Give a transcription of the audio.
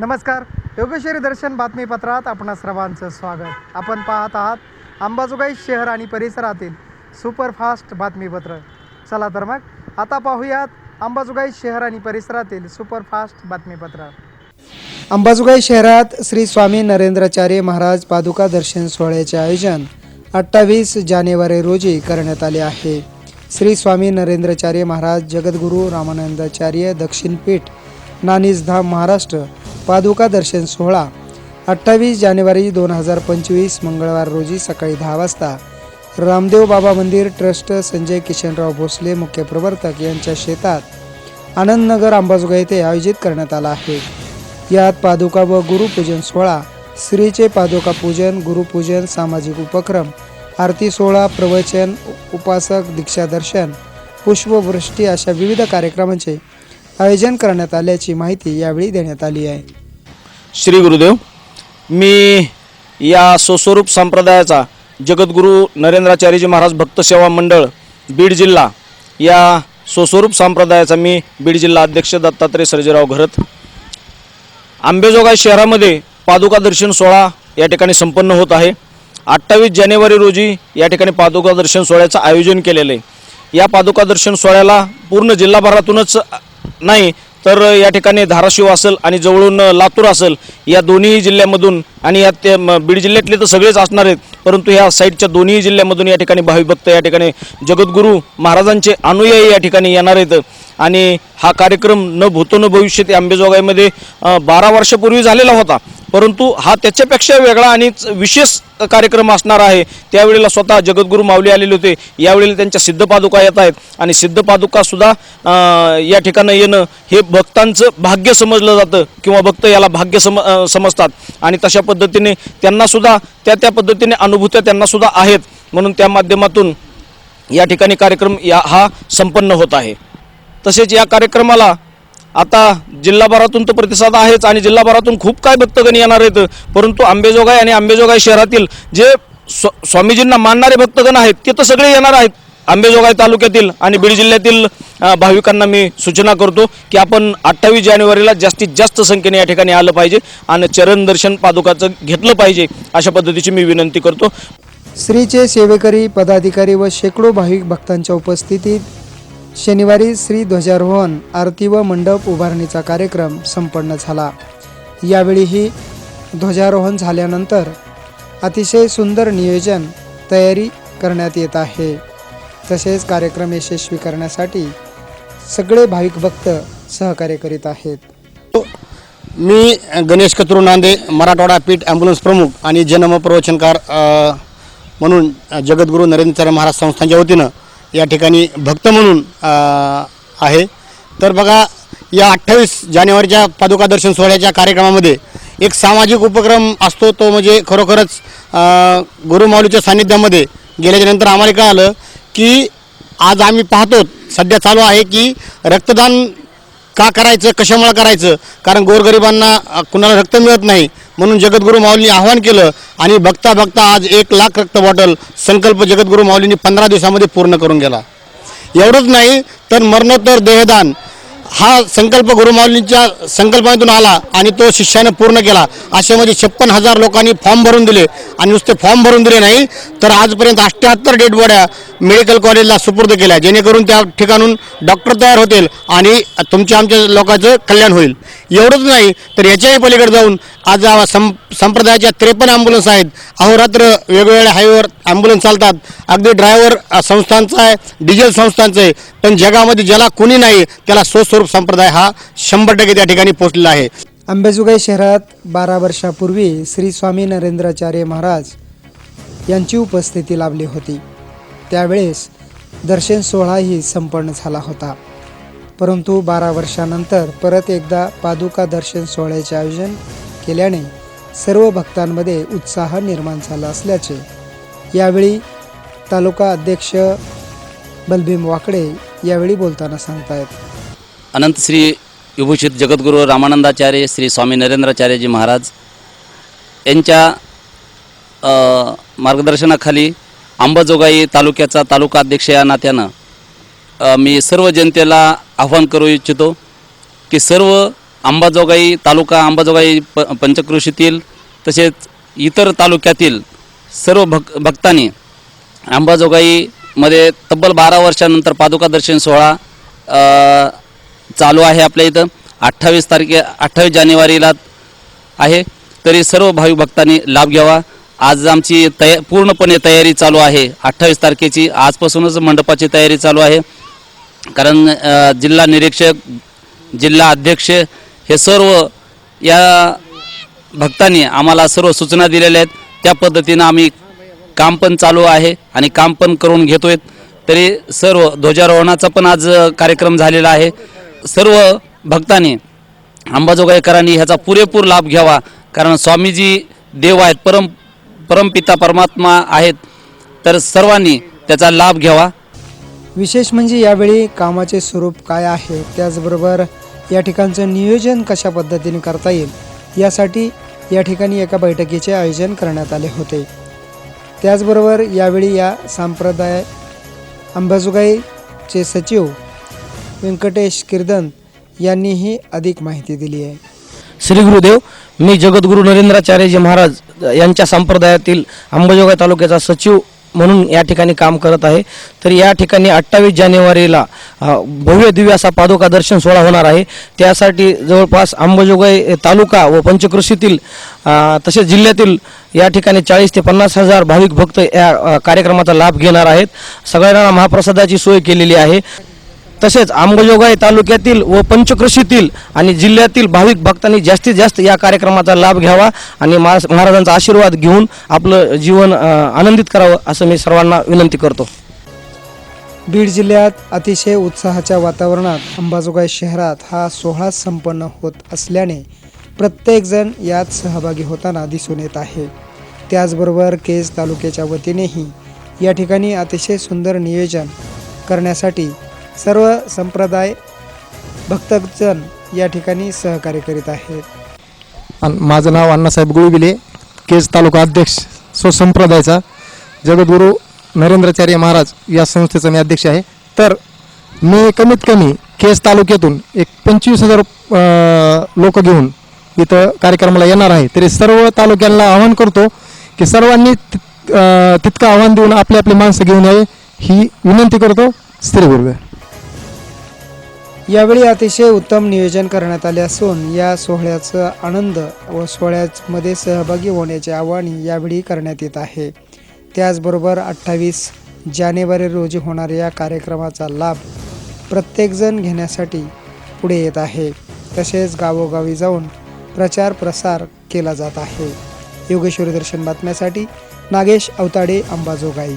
नमस्कार. योगेश्वरी दर्शन बातमीपत्रात आपणा सर्वांचं स्वागत. आपण पाहत आहात अंबाजोगाई शहर आणि परिसरातील सुपरफास्ट बातमीपत्र. चला तर मग आता पाहूयात अंबाजोगाई शहर आणि परिसरातील सुपरफास्ट बातमीपत्र. अंबाजोगाई शहरात श्री स्वामी नरेंद्राचार्य महाराज पादुका दर्शन सोहळ्याचे आयोजन अठ्ठावीस जानेवारी रोजी करण्यात आले आहे. श्री स्वामी नरेंद्राचार्य महाराज जगद्गुरू रामानंदाचार्य दक्षिण पीठ नानीजधाम महाराष्ट्र पादुका दर्शन सोहळा अठ्ठावीस जानेवारी दोन हजार पंचवीस मंगळवार रोजी सकाळी दहा वाजता. रामदेव बाबा मंदिर ट्रस्ट संजय किशनराव भोसले मुख्य प्रवर्तक यांच्या शेतात आनंदनगर अंबाजोगाई येथे आयोजित करण्यात आला आहे. यात पादुका व गुरुपूजन सोहळा स्त्रीचे पादुका पूजन गुरुपूजन सामाजिक उपक्रम आरती सोहळा प्रवचन उपासक दीक्षादर्शन पुष्पवृष्टी अशा विविध कार्यक्रमांचे आयोजन करण्यात आल्याची माहिती यावेळी देण्यात आली आहे. श्री गुरुदेव मी या स्वस्वरूप संप्रदायाचा जगद्गुरू नरेंद्राचार्यजी महाराज भक्त सेवा मंडळ बीड जिल्हा या स्वस्वरूप संप्रदायाचा मी बीड जिल्हा अध्यक्ष दत्तात्रय सर्जेराव घरत आंबेजोगाई शहरामध्ये पादुका दर्शन सोहळा या ठिकाणी संपन्न होत आहे. अठ्ठावीस जानेवारी रोजी या ठिकाणी पादुका दर्शन सोहळ्याचं आयोजन केलेलं आहे. या पादुका दर्शन सोहळ्याला पूर्ण जिल्हाभरातूनच नाही तर या ठिकाणी धाराशिव असेल आणि जवळून लातूर असेल या दोन्ही जिल्ह्यामधून आणि या ते बीड जिल्ह्यातले तर सगळेच असणार आहेत. परंतु ह्या साईडच्या दोन्ही जिल्ह्यामधून या ठिकाणी भाविभक्त या ठिकाणी जगद्गुरू महाराजांचे अनुयायी या ठिकाणी येणार आहेत. आणि हा कार्यक्रम न भूतो न भविष्य ते आंबेजोगाईमध्ये बारा वर्षापूर्वी झालेला होता. परंतु हा त्याच्यापेक्षा वेगळा आणि विशेष कार्यक्रम असणार आहे. त्यावेळेला स्वतः जगद्गुरू माऊली आलेले होते. यावेळेला त्यांच्या सिद्धपादुका येत आहेत. आणि सिद्धपादुकासुद्धा या ठिकाणी येणं हे भक्तांचं भाग्य समजलं जातं किंवा भक्त याला भाग्य सम समजतात. आणि तशा पद्धतीने त्यांनासुद्धा त्या त्या पद्धतीने अनुभूत्या त्यांनासुद्धा आहेत. म्हणून त्या माध्यमातून या ठिकाणी कार्यक्रम या हा संपन्न होत आहे. तसेच या कार्यक्रमाला आता जिल्हाभरातून तर प्रतिसाद आहेच आणि जिल्हाभरातून खूप काय भक्तगण येणार आहेत. परंतु आंबेजोगाई आणि आंबेजोगाई शहरातील जे स्व स्वामीजींना मानणारे भक्तगण आहेत ते तर सगळे येणार आहेत. आंबेजोगाई तालुक्यातील आणि बीड जिल्ह्यातील भाविकांना मी सूचना करतो की आपण अठ्ठावीस जानेवारीला जास्तीत जास्त संख्येने या ठिकाणी आलं पाहिजे आणि चरण दर्शन पादुकाचं घेतलं पाहिजे अशा पद्धतीची मी विनंती करतो. श्रीचे सेवेकरी पदाधिकारी व शेकडो भाविक भक्तांच्या उपस्थितीत शनिवारी श्री ध्वजारोहण आरती व मंडप उभारणीचा कार्यक्रम संपन्न झाला. यावेळीही ध्वजारोहण झाल्यानंतर अतिशय सुंदर नियोजन तयारी करण्यात येत आहे. तसेच कार्यक्रम यशस्वी करण्यासाठी सगळे भाविक भक्त सहकार्य करीत आहेत. मी गणेश कत्रू नांदे मराठवाडा पीठ ॲम्ब्युलन्स प्रमुख आणि जन्म प्रवचनकार म्हणून जगद्गुरू नरेंद्र महाराज संस्थांच्या वतीनं या ठिकाणी भक्त म्हणून आहे. तर बघा या अठ्ठावीस जानेवारीच्या पादुका दर्शन सोहळ्याच्या कार्यक्रमामध्ये एक सामाजिक उपक्रम असतो तो म्हणजे खरोखरच गुरुमाऊलीच्या सान्निध्यामध्ये गेल्याच्यानंतर आम्हाला कळालं की आज आम्ही पाहतो सध्या चालू आहे की रक्तदान का करायचं कशामुळे करायचं? कारण गोरगरिबांना कुणाला रक्त मिळत नाही. म्हणून जगद्गुरू माऊलींनी आव्हान केलं आणि बघता बघता आज एक लाख रक्त बॉटल संकल्प जगद्गुरू माऊलींनी पंधरा दिवसामध्ये पूर्ण करून गेला. एवढंच नाही तर मरणोत्तर देहदान हा संकल्प गुरुमाऊलींच्या संकल्पनेतून आला आणि तो शिष्यानं पूर्ण केला. अशामध्ये म्हणजे छप्पन हजार लोकांनी फॉर्म भरून दिले. आणि नुसते फॉर्म भरून दिले नाही तर आजपर्यंत अठ्ठ्याहत्तर डेड बॉड्या मेडिकल कॉलेजला सुपूर्द केल्या. जेणेकरून त्या ठिकाणून डॉक्टर तयार होतील आणि तुमच्या आमच्या लोकांचं कल्याण होईल. एवढंच नाही तर याच्याही पलीकडे जाऊन आज सं संप्रदायाच्या त्रेपन्न ॲम्ब्युलन्स आहेत. अहोरात्र वेगवेगळ्या हायवेवर ॲम्ब्युलन्स चालतात. अगदी ड्रायव्हर संस्थांचा आहे डिझेल संस्थांचं आहे. पण जगामध्ये ज्याला कुणी नाही त्याला स्वस्वरूप संप्रदाय हा शंभर टक्के त्या ठिकाणी पोचलेला आहे. अंबेजोगाई शहरात बारा वर्षापूर्वी श्री स्वामी नरेंद्राचार्य महाराज यांची उपस्थिती लाभली होती. त्यावेळेस दर्शन सोहळाही संपन्न झाला होता. परंतु बारा वर्षानंतर परत एकदा पादुका दर्शन सोहळ्याचे आयोजन केल्याने सर्व भक्तांमध्ये उत्साह निर्माण झाला असल्याचे. यावेळी तालुका अध्यक्ष बलभीम वाकडे यावेळी बोलताना सांगतायत. अनंत श्री विभूषित जगद्गुरू रामानंदाचार्य श्री स्वामी नरेंद्राचार्यजी महाराज यांच्या मार्गदर्शनाखाली अंबाजोगाई तालुक्याचा तालुका अध्यक्ष या नात्यानं मी सर्व जनतेला आव्हान करू इच्छितो की सर्व अंबाजोगाई तालुका अंबाजोगाई प पंचकृषीतील तसेच इतर तालुक्यातील सर्व भक भक्तांनी अंबाजोगाईमध्ये तब्बल बारा वर्षानंतर पादुका दर्शन सोहळा चालू आहे आपल्या इथं. अठ्ठावीस तारखे अठ्ठावीस जानेवारीला आहे. तरी सर्व भाविक भक्तांनी लाभ घ्यावा. आज आमची तया पूर्णपणे तयारी चालू आहे. अठ्ठावीस तारखेची आजपासूनच मंडपाची तयारी चालू आहे. कारण जिल्हा निरीक्षक जिल्हा अध्यक्ष हे सर्व या भक्तांनी आम्हाला सर्व सूचना दिलेल्या आहेत. त्या पद्धतीनं आम्ही काम पण चालू आहे आणि काम पण करून घेतोय. तरी सर्व ध्वजारोहणाचा पण आज कार्यक्रम झालेला आहे. सर्व भक्तांनी अंबाजोगाईकरांनी ह्याचा पुरेपूर लाभ घ्यावा. कारण स्वामीजी देव आहेत परम परमपिता परमात्मा आहेत. तर सर्वांनी त्याचा लाभ घ्यावा. विशेष म्हणजे यावेळी कामाचे स्वरूप काय आहे त्याचबरोबर या ठिकाणचं नियोजन कशा पद्धतीने करता येईल यासाठी या ठिकाणी एका बैठकीचे आयोजन करण्यात आले होते. त्याचबरोबर यावेळी या संप्रदाय अंबाजोगाईचे सचिव व्यंकटेश किर्दन यांनीही अधिक माहिती दिली आहे. श्री गुरुदेव मी जगद्गुरू नरेंद्राचार्यजी महाराज यांच्या संप्रदायातील अंबाजोगाई तालुक्याचा सचिव म्हणून या ठिकाणी काम करत आहे. तर या ठिकाणी अठ्ठावीस जानेवारीला भव्य दिव्य असा पादुका दर्शन सोहळा होणार आहे. त्यासाठी जवळपास अंबाजोगाई तालुका व पंचकृषीतील तसेच जिल्ह्यातील या ठिकाणी चाळीस ते पन्नास हजार भाविक भक्त या कार्यक्रमाचा लाभ घेणार आहेत. सगळ्यांना महाप्रसादाची सोय केलेली आहे. तसेच आंबोजोगाई तालुक्यातील व पंचकृषीतील आणि जिल्ह्यातील भाविक भक्तांनी जास्तीत जास्त या कार्यक्रमाचा लाभ घ्यावा आणि महाराजांचा आशीर्वाद घेऊन आपलं जीवन आनंदित करावं असं मी सर्वांना विनंती करतो. बीड जिल्ह्यात अतिशय उत्साहाच्या वातावरणात अंबाजोगाई शहरात हा सोहळा संपन्न होत असल्याने प्रत्येकजण यात सहभागी होताना दिसून येत आहे. त्याचबरोबर केज तालुक्याच्या वतीनेही या ठिकाणी अतिशय सुंदर नियोजन करण्यासाठी सर्व संप्रदाय भक्तजन या ठिकाणी सहकार्य करीत आहेत. माझं नाव अण्णासाहेब गुळविले केज तालुका अध्यक्ष स्वसंप्रदायाचा जगद्गुरू नरेंद्राचार्य महाराज या संस्थेचा मी अध्यक्ष आहे. तर मी कमीत कमी केज तालुक्यातून एक पंचवीस हजार लोक घेऊन इथं कार्यक्रमाला येणार आहे. तरी सर्व तालुक्यांना आवाहन करतो की सर्वांनी तितकं आव्हान देऊन आपली आपली माणसं घेऊन यावे ही विनंती करतो. श्री यावेळी अतिशय उत्तम नियोजन करण्यात आले असून या सोहळ्याचा आनंद व सोहळ्यामध्ये सहभागी होण्याचे आवाहन यावेळी करण्यात येत आहे. त्याचबरोबर अठ्ठावीस जानेवारी रोजी होणाऱ्या या कार्यक्रमाचा लाभ प्रत्येकजण घेण्यासाठी पुढे येत आहे. तसेच गावोगावी जाऊन प्रचार प्रसार केला जात आहे. योगेश्वरी दर्शन बातम्यासाठी नागेश अवताडे अंबाजोगाई.